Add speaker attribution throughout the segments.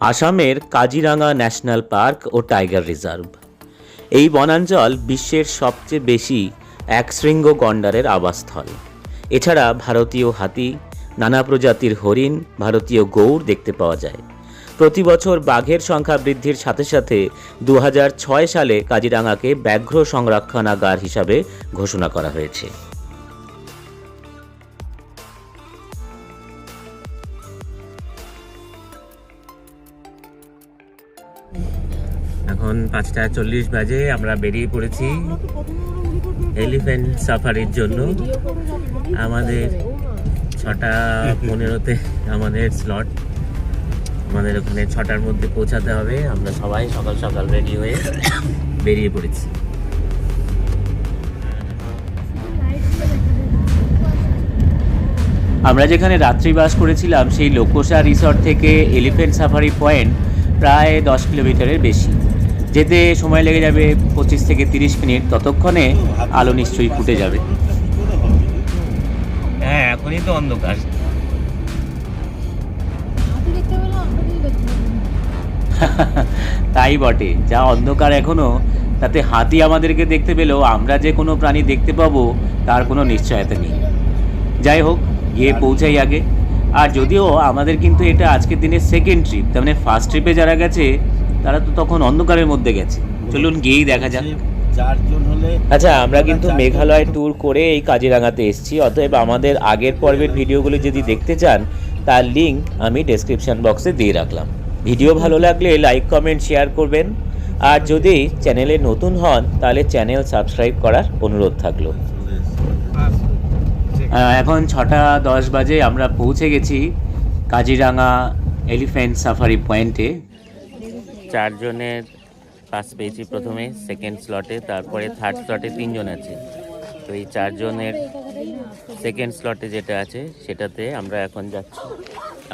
Speaker 1: আসামের Kaziranga national park ও tiger reserve. এই বনাঞ্চল বিশ্বের সবচেয়ে বেশি একশৃঙ্গ গন্ডারের আবাসস্থল। এছাড়া ভারতীয় হাতি, নানা প্রজাতির হরিণ, ভারতীয় গৌড় দেখতে পাওয়া যায়। প্রতি বছর বাঘের সংখ্যা বৃদ্ধির সাথে সাথে দু হাজার ছয় সালে কাজিরাঙ্গাকে ব্যাঘ্র সংরক্ষণাগার হিসাবে ঘোষণা করা হয়েছে। এখন পাঁচটা চল্লিশ বাজে, আমরা বেরিয়ে পড়েছি এলিফ্যান্ট সাফারির জন্য। আমাদের ছটা পনেরোতে আমাদের স্লট আমাদের ওখানে ছটার মধ্যে পৌঁছাতে হবে। আমরা সবাই সকাল সকাল রেডি হয়ে বেরিয়ে পড়েছি। আমরা যেখানে রাত্রিবাস করেছিলাম, সেই লোকোসা রিসর্ট থেকে এলিফ্যান্ট সাফারি পয়েন্ট প্রায় দশ কিলোমিটারের বেশি। যেতে সময় লেগে যাবে পঁচিশ থেকে তিরিশ মিনিট ততক্ষণে আলো নিশ্চয়ই ফুটে যাবে। হ্যাঁ এখনই তো অন্ধকার। তাই বটে যা অন্ধকার এখনও তাতে হাতি আমাদেরকে দেখতে পেলেও আমরা যে কোনো প্রাণী দেখতে পাবো তার কোনো নিশ্চয়তা নেই। যাই হোক গিয়ে পৌঁছাই আগে। আর যদিও আমাদের কিন্তু এটা আজকের দিনের সেকেন্ড ট্রিপ তার মানে ফার্স্ট ট্রিপে যারা গেছে তারা তো তখন অন্ধকারের মধ্যে গেছে। চলুন গিয়েই দেখা যাক।
Speaker 2: চারজন
Speaker 1: আচ্ছা আমরা কিন্তু মেঘালয় ট্যুর করে এই কাজিরাঙাতে এসেছি। অতএব আমাদের আগের পর্বের ভিডিওগুলো যদি দেখতে চান তার লিঙ্ক আমি ডেসক্রিপশন বক্সে দিয়ে রাখলাম। ভিডিও ভালো লাগলে লাইক কমেন্ট শেয়ার করবেন। আর যদি চ্যানেলে নতুন হন তাহলে চ্যানেল সাবস্ক্রাইব করার অনুরোধ থাকল। এখন ছটা দশ বাজে আমরা পৌঁছে গেছি কাজিরাঙা এলিফ্যান্ট সাফারি পয়েন্টে চারজনের পাস পেয়েছি প্রথমে সেকেন্ড স্লটে তারপরে থার্ড স্লটে তিনজন আছে। তো এই চারজনের সেকেন্ড স্লটে যেটা আছে সেটাতে আমরা এখন যাচ্ছি।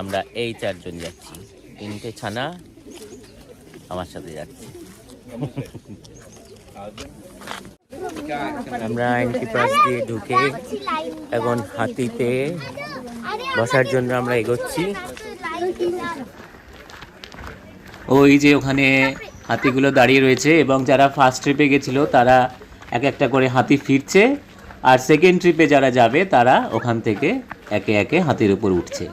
Speaker 1: আমরা এই চারজন যাচ্ছি। তিনটে ছানা আমার সাথে যাচ্ছি। আমরা এন্ট্রি পাস দিয়ে ঢুকে এখন হাতিতে বসার জন্য আমরা এগোচ্ছি। ওই যে ওখানে হাতিগুলো দাঁড়িয়ে রয়েছে এবং যারা ফার্স্ট ট্রিপে গেছিল, তারা এক একটা করে হাতি ফিরছে আর সেকেন্ড ট্রিপে যারা যাবে, তারা ওখান থেকে একে একে হাতির উপর উঠছে।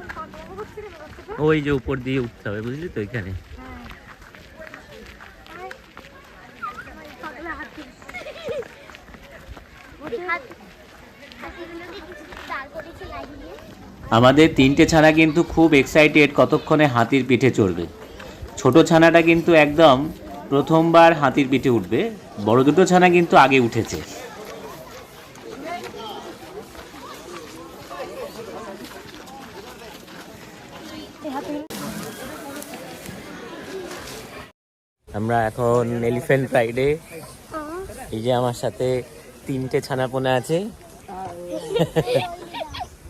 Speaker 1: ওই যে উপর দিয়ে উঠতে হবে, বুঝলি তো এখানে? আমাদের তিনটে ছানা কিন্তু খুব এক্সাইটেড কতক্ষণে হাতির পিঠে চড়বে। ছোট ছানাটা কিন্তু একদম প্রথমবার হাতির পিঠে উঠবে। বড় দুটো ছানা কিন্তু আগে উঠেছে। আমরা এখন এলিফ্যান্ট রাইডে এই যে আমার সাথে তিনটে ছানাপোনা আছে।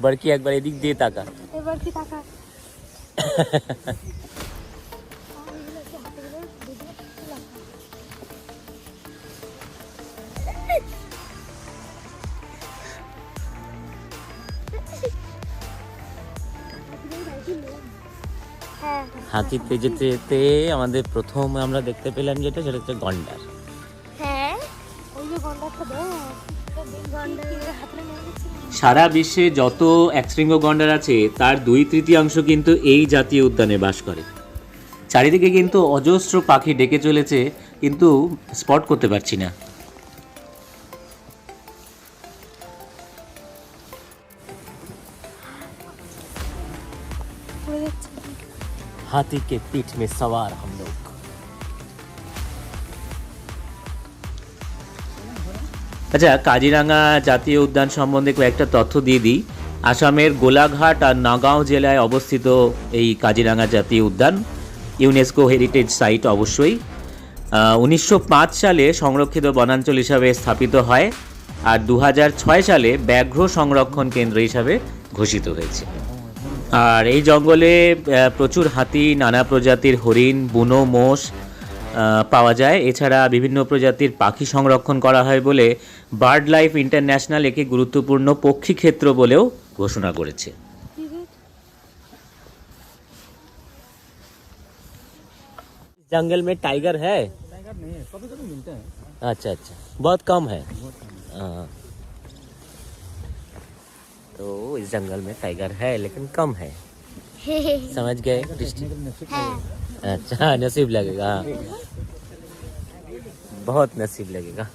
Speaker 1: বারকি একবার এদিক দিয়ে তাকা?
Speaker 3: এবার কি টাকা
Speaker 1: হাতিতে যেতে যেতে আমাদের প্রথম আমরা দেখতে পেলাম যেটা সেটা হচ্ছে গন্ডার। সারা বিশ্বে যত একশৃঙ্গ গন্ডার আছে তার দুই তৃতীয়াংশ কিন্তু এই জাতীয় উদ্যানে বাস করে চারিদিকে কিন্তু অজস্র পাখি ডেকে চলেছে কিন্তু স্পট করতে পারছি না
Speaker 3: পড়ে যাচ্ছে
Speaker 1: हाथी के पीठ में सवार हम আচ্ছা কাজিরাঙ্গা জাতীয় উদ্যান সম্বন্ধে কয়েকটা তথ্য দিয়ে দিই। আসামের গোলাঘাট আর নাগাঁও জেলায় অবস্থিত এই কাজিরাঙ্গা জাতীয় উদ্যান ইউনেস্কো হেরিটেজ সাইট অবশ্যই। উনিশশো পাঁচ সালে সংরক্ষিত বনাঞ্চল হিসাবে স্থাপিত হয় আর দু হাজার ছয় সালে ব্যাঘ্র সংরক্ষণ কেন্দ্র হিসাবে ঘোষিত হয়েছে। আর এই জঙ্গলে প্রচুর হাতি, নানা প্রজাতির হরিণ, বুনো মোষ পাওয়া যায় এছাড়া বিভিন্ন প্রজাতির পাখি সংরক্ষণ করা হয় বলে বার্ড লাইফ ইন্টারন্যাশনাল একে গুরুত্বপূর্ণ পক্ষী ক্ষেত্র বলেও ঘোষণা করেছে जंगल में टाइगर है
Speaker 2: टाइगर नहीं है कभी कभी मिलते हैं
Speaker 1: अच्छा अच्छा बहुत कम है हाँ तो इस जंगल में टाइगर है लेकिन कम है समझ गए अच्छा नसीब लगेगा हाँ। बहुत नसीब लगेगा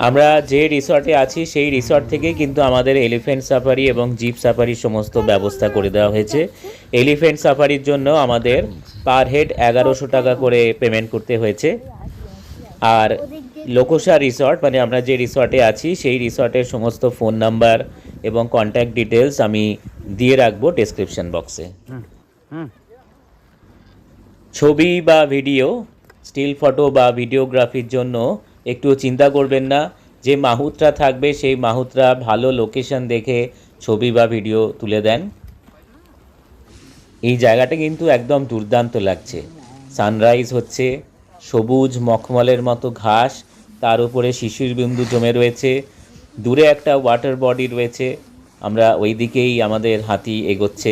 Speaker 1: আমরা যে রিসর্টে আছি সেই রিসর্ট থেকে কিন্তু আমাদের এলিফ্যান্ট সাফারি এবং জিপ সাফারি সমস্ত ব্যবস্থা করে দেওয়া হয়েছে এলিফ্যান্ট সাফারির জন্য আমাদের পার হেড এগারোশো টাকা করে পেমেন্ট করতে হয়েছে আর লোকসা রিসর্ট মানে আমরা যে রিসর্টে আছি সেই রিসর্টের সমস্ত ফোন নাম্বার এবং কন্ট্যাক্ট ডিটেলস আমি দিয়ে রাখব ডেসক্রিপশন বক্সে ছবি বা ভিডিও স্টিল ফটো বা ভিডিওগ্রাফির জন্য একটু চিন্তা করবেন না। যে মাহুতরা থাকবে সেই মাহুতরা ভালো লোকেশন দেখে ছবি বা ভিডিও তুলে দেন। এই জায়গাটা কিন্তু একদম দুর্দান্ত লাগছে। সানরাইজ হচ্ছে সবুজ মখমলের মতো ঘাস তার উপরে শিশির বিন্দু জমে রয়েছে। দূরে একটা ওয়াটার বডি রয়েছে, আমরা ওই দিকেই আমাদের হাতি এগোচ্ছে।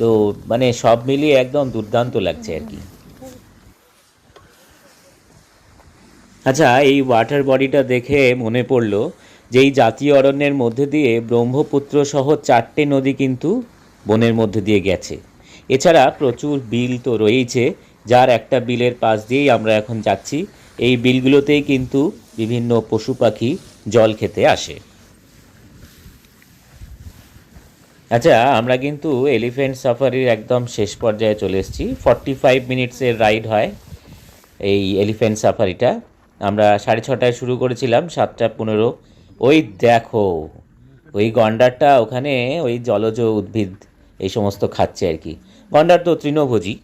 Speaker 1: তো মানে সব মিলিয়ে একদম দুর্দান্ত লাগছে আর কি। আচ্ছা এই ওয়াটার বডিটা দেখে মনে পড়ল যে এই জাতীয় অরণ্যের মধ্যে দিয়ে ব্রহ্মপুত্র সহ চারটে নদী কিন্তু বনের মধ্যে দিয়ে গেছে। এছাড়া প্রচুর বিল তো রয়েইছে, যার একটা বিলের পাশ দিয়েই আমরা এখন যাচ্ছি। এই বিলগুলোতেই কিন্তু বিভিন্ন পশু পাখি জল খেতে আসে। আচ্ছা আমরা কিন্তু এলিফ্যান্ট সাফারির একদম শেষ পর্যায়ে চলে এসেছি। ফর্টি ফাইভ মিনিটসের রাইড হয় এই এলিফ্যান্ট সাফারিটা আমরা সাড়ে ছটায় শুরু করেছিলাম সাতটা পনেরো। ওই দেখো ওই গন্ডারটা ওখানে ওই জলজ উদ্ভিদ এই সমস্ত খাচ্ছে আর কি। গন্ডার তো তৃণভোজী।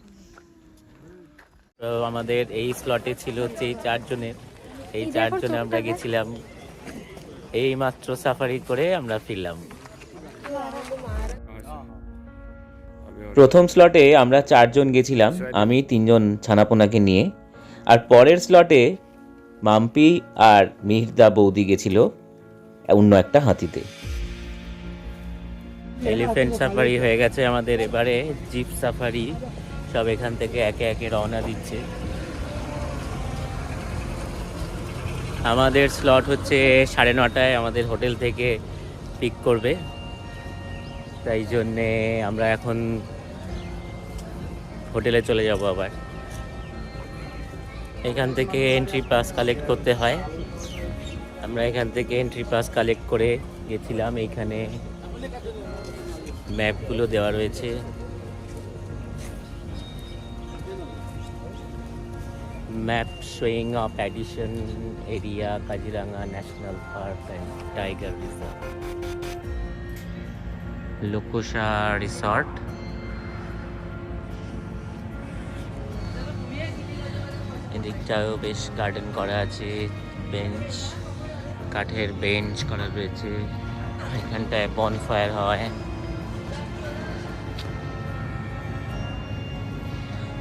Speaker 1: তো আমাদের এই স্লটে ছিল হচ্ছে এই চারজনের। এই চারজনে আমরা গেছিলাম এই মাত্র সাফারি করে আমরা ফিরলাম। প্রথম স্লটে আমরা চারজন গেছিলাম, আমি, তিনজন ছানাপোনাকে নিয়ে। আর পরের স্লটে মাম্পি আর মিহিরদা বৌদি গেছিল, অন্য একটা হাতিতে। এলিফ্যান্ট সাফারি হয়ে গেছে আমাদের, এবারে জিপ সাফারি সব এখান থেকে একে একে রওনা দিচ্ছে। আমাদের স্লট হচ্ছে সাড়ে নটায় আমাদের হোটেল থেকে পিক করবে। তাই জন্যে আমরা এখন হোটেলে চলে যাব আবার। এখান থেকে এন্ট্রি পাস কালেক্ট করতে হয়। আমরা এখান থেকে এন্ট্রি পাস কালেক্ট করে গেছিলাম। এইখানে ম্যাপগুলো দেওয়া রয়েছে। Map showing of addition area Kaziranga national park and tiger reserve Loksa resort এদিকটাও বেশ গার্ডেন করা আছে বেঞ্চ কাঠের বেঞ্চ করা রয়েছে। এখানটায় বনফায়ার হয়।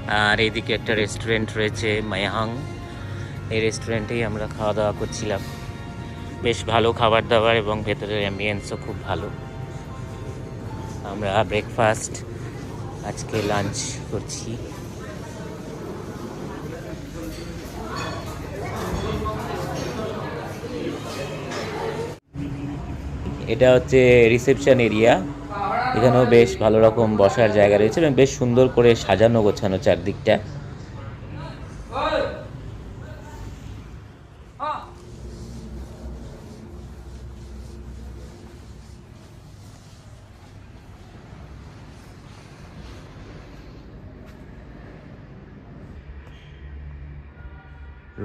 Speaker 1: আর এইদিকে একটা রেস্টুরেন্ট রয়েছে মায়াহাং এই রেস্টুরেন্টেই আমরা খাওয়া দাওয়া করছিলাম। বেশ ভালো খাবার দাবার এবং ভেতরের অ্যাম্বিয়েন্সও খুব ভালো। আমরা ব্রেকফাস্ট আজকে লাঞ্চ করছি। এটা হচ্ছে রিসেপশন এরিয়া এখানেও বেশ ভালো রকম বসার জায়গা রয়েছে এবং বেশ সুন্দর করে সাজানো গোছানো চারদিকটা।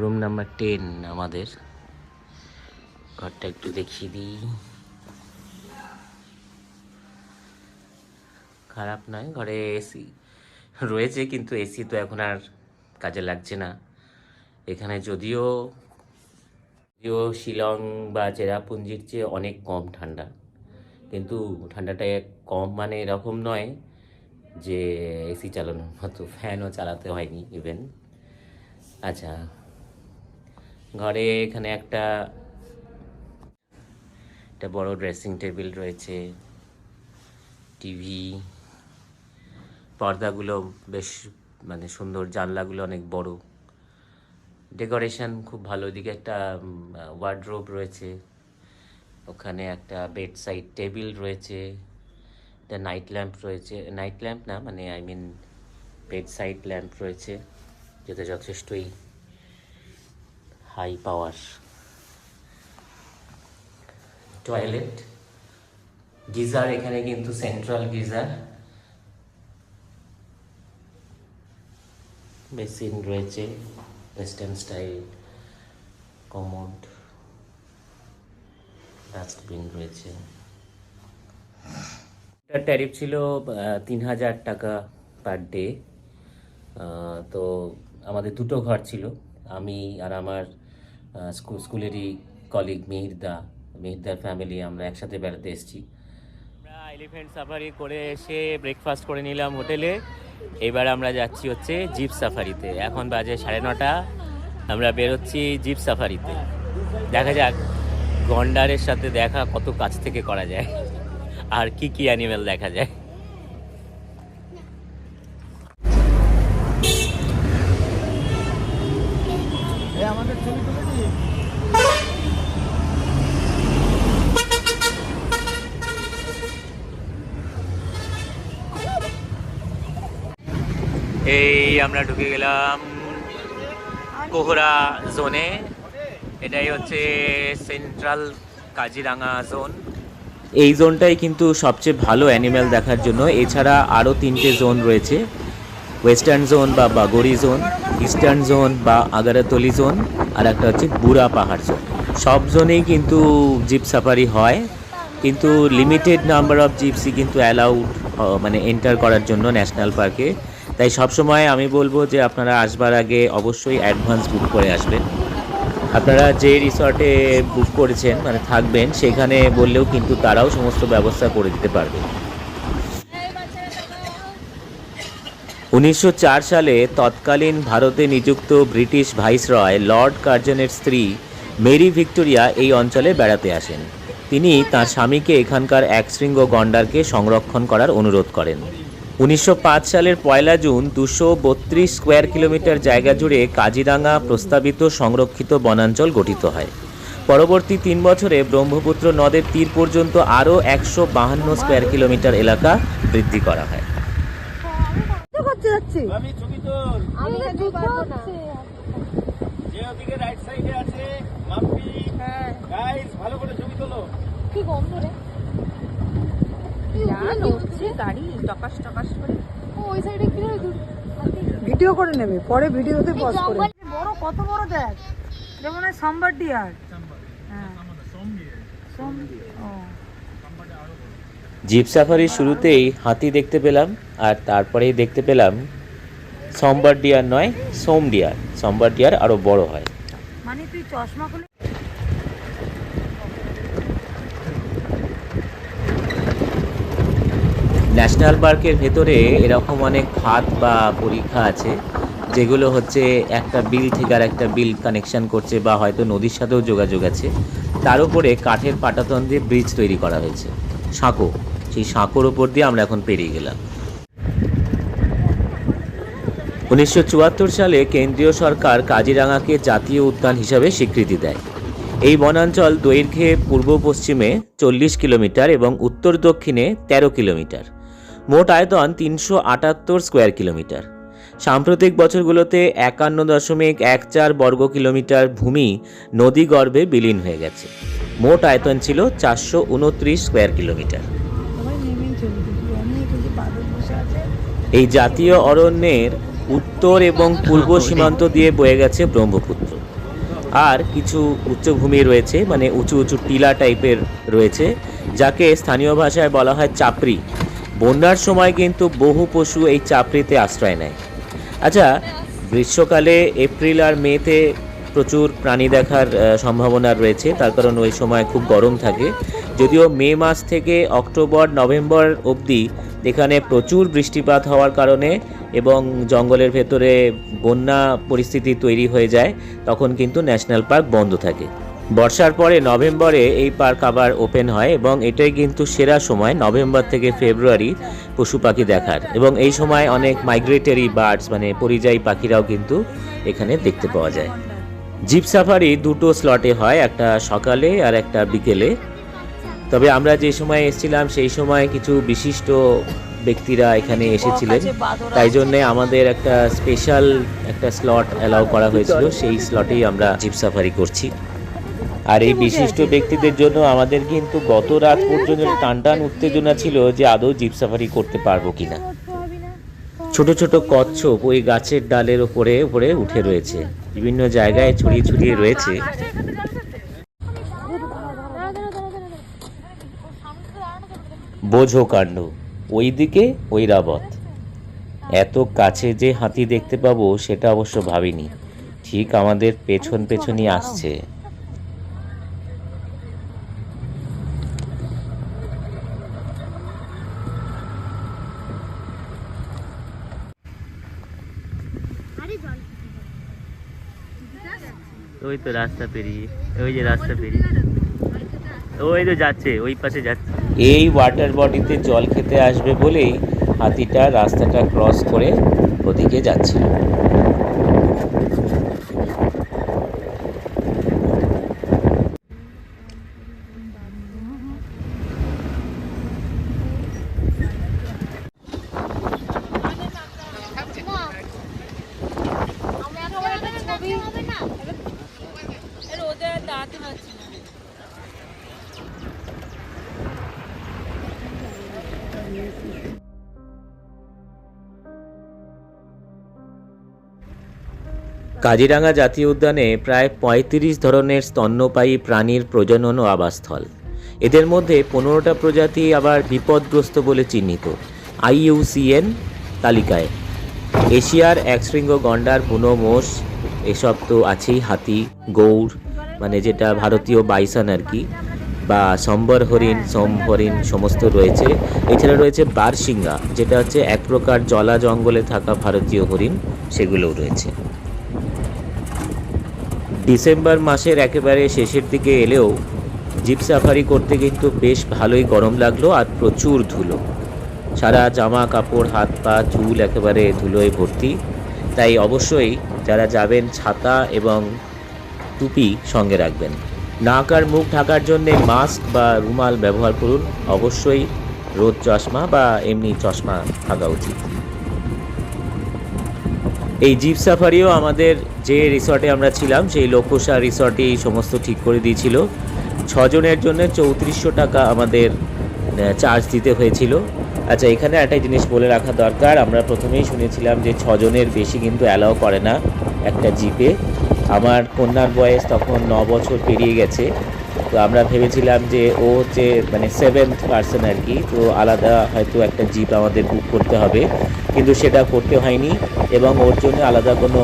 Speaker 1: রুম নাম্বার টেন আমাদের। ঘরটা একটু দেখিয়ে দিই। খারাপ নয়, ঘরে এসি রয়েছে কিন্তু এসি তো এখন আর কাজে লাগছে না। এখানে যদিও যদিও শিলং বা চেরাপুঞ্জির চেয়ে অনেক কম ঠান্ডা। কিন্তু ঠান্ডাটা কম মানে এরকম নয় যে এসি চালানোর মতো ফ্যানও চালাতে হয়নি ইভেন আচ্ছা ঘরে এখানে একটা একটা বড় ড্রেসিং টেবিল রয়েছে টিভি পর্দাগুলো বেশ মানে সুন্দর, জানলাগুলো অনেক বড়। ডেকোরেশন খুব ভালো দিকে একটা ওয়ার্ড্রোব রয়েছে। ওখানে একটা বেড সাইড টেবিল রয়েছে। একটা নাইট ল্যাম্প রয়েছে। নাইট ল্যাম্প না মানে I mean bed side lamp রয়েছে, যেটা যথেষ্টই হাই পাওয়ার টয়লেট গিজার এখানে কিন্তু সেন্ট্রাল গিজার। বেসিন রয়েছে, ওয়েস্টার্ন স্টাইল, কমোড, ডাস্টবিন রয়েছে। ট্যারিফ ছিল তিন হাজার টাকা পার ডে। তো আমাদের দুটো ঘর ছিল, আমি আর আমার স্কুল স্কুলেরই কলিগ মিহিরদা। মিহিরদার ফ্যামিলি আমরা একসাথে বেড়াতে এসেছি। আমরা এলিফেন্ট সাফারি করে এসে ব্রেকফাস্ট করে নিলাম হোটেলে এবার আমরা যাচ্ছি হচ্ছে জিপ সাফারিতে। এখন বাজে সাড়ে নটা। আমরা বেরোচ্ছি জিপ সাফারিতে। দেখা যাক, গন্ডারের সাথে দেখা কত কাছ থেকে করা যায়। আর কি কি অ্যানিমেল দেখা যায়।
Speaker 2: আমাদের ছবি
Speaker 1: এই আমরা ঢুকে গেলাম কোহরা জোনে। এটাই হচ্ছে সেন্ট্রাল কাজিরাঙা জোন এই জোনটাই কিন্তু সবচেয়ে ভালো অ্যানিম্যাল দেখার জন্য। এছাড়া আরও তিনটে জোন রয়েছে। ওয়েস্টার্ন জোন বা বাগরি জোন ইস্টার্ন জোন বা আগারাতলি জোন আর একটা হচ্ছে বুড়া পাহাড় জোন সব জোনেই কিন্তু জিপ সাফারি হয়। কিন্তু লিমিটেড নাম্বার অফ জিপসি কিন্তু অ্যালাউড মানে এন্টার করার জন্য ন্যাশনাল পার্কে তাই সবসময় আমি বলব যে আপনারা আসবার আগে অবশ্যই অ্যাডভান্স বুক করে আসবেন। আপনারা যে রিসর্টে বুক করেছেন মানে থাকবেন, সেখানে বললেও কিন্তু তারাও সমস্ত ব্যবস্থা করে দিতে পারবে। উনিশশো চার সালে তৎকালীন ভারতে নিযুক্ত ব্রিটিশ ভাইসরয় লর্ড কার্জনের স্ত্রী মেরি ভিক্টোরিয়া এই অঞ্চলে বেড়াতে আসেন। তিনি তার স্বামীকে এখানকার এক শৃঙ্গ গন্ডারকে সংরক্ষণ করার অনুরোধ করেন। উনিশশো পাঁচ সালের পয়লা জুন দুশো বত্রিশ স্কোয়ার কিলোমিটার জায়গা জুড়ে কাজিরাঙা প্রস্তাবিত সংরক্ষিত বনাঞ্চল গঠিত হয়। পরবর্তী তিন বছরে ব্রহ্মপুত্র নদের তীর পর্যন্ত আরও একশো বাহান্ন স্কোয়ার কিলোমিটার এলাকা বৃদ্ধি করা হয়।
Speaker 3: কি গন্ধ রে?
Speaker 4: যা নড়ছে? গাড়ি টকাস টকাস করে।
Speaker 3: ও ওই সাইডে কি রে
Speaker 4: ভিডিও করে নেবে পরে ভিডিওতে পজ করে। বড় কত বড় দেখ। যেমন হয় সাম্বার। ডিয়ার হ্যাঁ সোম ও।
Speaker 1: জিপ সাফারির শুরুতেই হাতি দেখতে পেলাম আর তারপরেই দেখতে পেলাম সম্বার ডিয়ার নয় সোম ডিয়ার। সম্বার ডিয়ার আরও বড় হয়।
Speaker 4: মানে তুই চশমা
Speaker 1: ন্যাশনাল পার্কের ভেতরে এরকম অনেক খাত বা পরীক্ষা আছে, যেগুলো হচ্ছে একটা বিল থেকে আর একটা বিল কানেকশন করছে বা হয়তো নদীর সাথেও যোগাযোগ আছে। তার উপরে কাঠের পাটাতন দিয়ে ব্রিজ তৈরি করা হয়েছে, সাঁকো। সেই সাঁকোর ওপর দিয়ে আমরা এখন পেরিয়ে গেলাম। উনিশশো চুয়াত্তর সালে কেন্দ্রীয় সরকার কাজিরাঙাকে জাতীয় উদ্যান হিসাবে স্বীকৃতি দেয়। এই বনাঞ্চল দৈর্ঘ্যে পূর্ব পশ্চিমে চল্লিশ কিলোমিটার এবং উত্তর দক্ষিণে তেরো কিলোমিটার। মোট আয়তন তিনশো আটাত্তর স্কোয়ার কিলোমিটার। সাম্প্রতিক বছরগুলোতে একান্ন দশমিক এক চার বর্গ কিলোমিটার ভূমি নদীগর্ভে বিলীন হয়ে গেছে। মোট আয়তন ছিল চারশো উনত্রিশ স্কোয়ার কিলোমিটার। এই জাতীয় অরণ্যের উত্তর এবং পূর্ব সীমান্ত দিয়ে বয়ে গেছে ব্রহ্মপুত্র। আর কিছু উচ্চভূমি রয়েছে মানে উঁচু উঁচু টিলা টাইপের রয়েছে, যাকে স্থানীয় ভাষায় বলা হয় চাপড়ি। বন্যার সময় কিন্তু বহু পশু এই চাপড়িতে আশ্রয় নেয়। আচ্ছা গ্রীষ্মকালে এপ্রিল আর মেতে প্রচুর প্রাণী দেখার সম্ভাবনা রয়েছে। তার কারণ ওই সময় খুব গরম থাকে। যদিও মে মাস থেকে অক্টোবর, নভেম্বর অবধি এখানে প্রচুর বৃষ্টিপাত হওয়ার কারণে এবং জঙ্গলের ভেতরে বন্যা পরিস্থিতি তৈরি হয়ে যায়, তখন কিন্তু ন্যাশনাল পার্ক বন্ধ থাকে। বর্ষার পরে নভেম্বরে এই পার্ক আবার ওপেন হয় এবং এটাই কিন্তু সেরা সময় নভেম্বর থেকে ফেব্রুয়ারি পশু পাখি দেখার। এবং এই সময় অনেক মাইগ্রেটরি বার্ডস মানে পরিযায়ী পাখিরাও কিন্তু এখানে দেখতে পাওয়া যায়। জিপ সাফারি দুটো স্লটে হয় একটা সকালে আর একটা বিকেলে। তবে আমরা যে সময় এসেছিলাম সেই সময় কিছু বিশিষ্ট ব্যক্তিরা এখানে এসেছিলেন। তাই জন্যে আমাদের একটা স্পেশাল একটা স্লট অ্যালাউ করা হয়েছিল। সেই স্লটেই আমরা জিপ সাফারি করছি। আর এই বিশিষ্ট ব্যক্তিদের জন্য আমাদের কিন্তু গত রাত পর্যন্ত টান টান উত্তেজনা ছিল যে আদৌ জিপ সাফারি করতে পারব কিনা। ছোট ছোট কচ্ছপ ওই গাছের ডালের ওপরে উপরে উঠে রয়েছে। বিভিন্ন জায়গায় ছড়িয়ে ছড়িয়ে রয়েছে। বোঝো কাণ্ড ওইদিকে রাবত এত কাছে যে হাতি দেখতে পাবো সেটা অবশ্য ভাবিনি। ঠিক আমাদের পেছন পেছনই আসছে। ওই তো রাস্তা পেরিয়ে ওই যে রাস্তা পেরিয়ে ওই তো যাচ্ছে, ওই পাশে যাচ্ছে। এই ওয়াটার বডিতে জল খেতে আসবে বলেই হাতিটা রাস্তাটা ক্রস করে ওদিকে যাচ্ছিল কাজিরাঙ্গা জাতীয় উদ্যানে প্রায় পঁয়ত্রিশ ধরনের স্তন্যপায়ী প্রাণীর প্রজনন ও আবাসস্থল। এদের মধ্যে পনেরোটা প্রজাতি আবার বিপদগ্রস্ত বলে চিহ্নিত। আইইউসিএন তালিকায়। এশিয়ার একশৃঙ্গ গন্ডার বুনো মোষ এসব তো আছেই, হাতি, গৌড় মানে যেটা ভারতীয় বাইসন আর কি, বা সম্বর হরিণ, সোম হরিণ সমস্ত রয়েছে। এছাড়া রয়েছে বারশিঙ্গা, যেটা হচ্ছে এক প্রকার জলা জঙ্গলে থাকা ভারতীয় হরিণ, সেগুলোও রয়েছে। ডিসেম্বর মাসের একেবারে শেষের দিকে এলেও জিপ সাফারি করতে কিন্তু বেশ ভালোই গরম লাগল আর প্রচুর ধুলো। সারা জামা কাপড়, হাত পা, চুল একেবারে ধুলোয় ভর্তি। তাই অবশ্যই যারা যাবেন, ছাতা এবং টুপি সঙ্গে রাখবেন। নাক আর মুখ ঢাকার জন্য মাস্ক বা রুমাল ব্যবহার করুন। অবশ্যই রোদ চশমা বা এমনি চশমা থাকা উচিত। এই জিপ সাফারিও আমাদের যে রিসর্টে আমরা ছিলাম, সেই লোকসা রিসর্টেই সমস্ত ঠিক করে দিয়েছিল। ছজনের জন্য চৌত্রিশশো টাকা আমাদের চার্জ দিতে হয়েছিল। আচ্ছা এখানে একটা জিনিস বলে রাখা দরকার। আমরা প্রথমেই শুনেছিলাম যে ছজনের বেশি কিন্তু অ্যালাও করে না একটা জিপে আমার কন্যার বয়স তখন ন বছর পেরিয়ে গেছে। তো আমরা ভেবেছিলাম যে ও হচ্ছে মানে সেভেন্থ পার্সন আর কি। তো আলাদা হয়তো একটা জিপ আমাদের বুক করতে হবে। কিন্তু সেটা করতে হয়নি এবং ওর জন্য আলাদা কোনো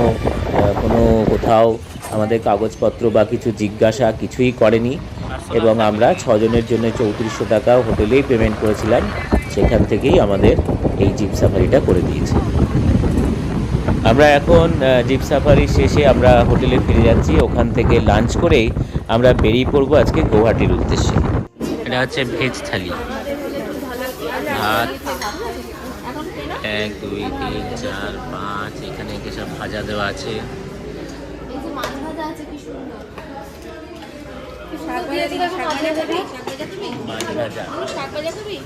Speaker 1: কোনো কোথাও আমাদের কাগজপত্র বা কিছু জিজ্ঞাসা কিছুই করেনি এবং আমরা ছজনের জন্য চৌত্রিশশো টাকা হোটেলেই পেমেন্ট করেছিলাম। সেখান থেকেই আমাদের এই জিপ সাফারিটা করে দিয়েছে। আমরা এখন জিপ সাফারি শেষে আমরা হোটেলে ফিরে যাচ্ছি। ওখান থেকে লাঞ্চ করেই আমরা বেরিয়ে পড়ব আজকে গৌহাটির উদ্দেশ্যে। এটা হচ্ছে ভেজ থালি ভাত এক দুই তিন চার পাঁচ এখানে সব ভাজা দেওয়া আছে।
Speaker 3: এই যে মাছ ভাজা আছে কি সুন্দর।
Speaker 5: শাক ভাজা দিবি শাক ভাজা খাবি?
Speaker 1: মাছ ভাজা।
Speaker 3: শাক ভাজা খাবি?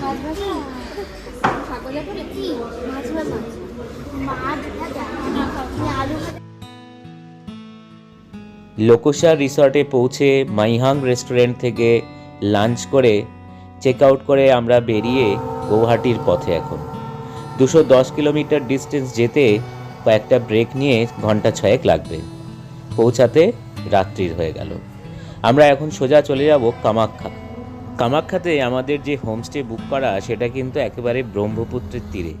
Speaker 3: মাছ? ভাজা? শাক ভাজা করে কি? মাছ ভাজা। মাছ ভাজা? না খাবি আলু ভাজা?
Speaker 1: লোকসা রিসর্টে পৌঁছে মাইহাং রেস্টুরেন্ট থেকে লাঞ্চ করে চেক আউট করে আমরা বেরিয়ে গৌহাটির পথে এখন। দুশো দশ কিলোমিটার ডিস্টেন্স যেতে কয়েকটা ব্রেক নিয়ে ঘণ্টা ছয়েক লাগবে। পৌঁছাতে রাত্রির হয়ে গেল। আমরা এখন সোজা চলে যাব কামাখ্যা। কামাখ্যাতে আমাদের যে হোমস্টে বুক করা, সেটা কিন্তু একেবারে ব্রহ্মপুত্রের তীরে।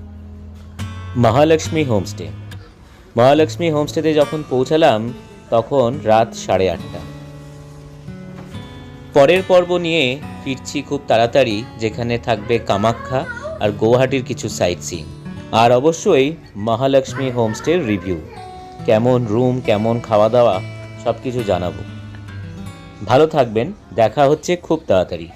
Speaker 1: মহালক্ষ্মী হোমস্টে মহালক্ষ্মী হোমস্টেতে যখন পৌঁছালাম, তখন রাত সাড়ে আটটা। পরের পর্ব নিয়ে ফিরছি খুব তাড়াতাড়ি, যেখানে থাকবে কামাখ্যা আর গৌহাটির কিছু সাইট সিন আর অবশ্যই মহালক্ষ্মী হোমস্টের রিভিউ কেমন রুম কেমন খাওয়া দাওয়া সব কিছু জানাব। ভালো থাকবেন, দেখা হচ্ছে খুব তাড়াতাড়ি।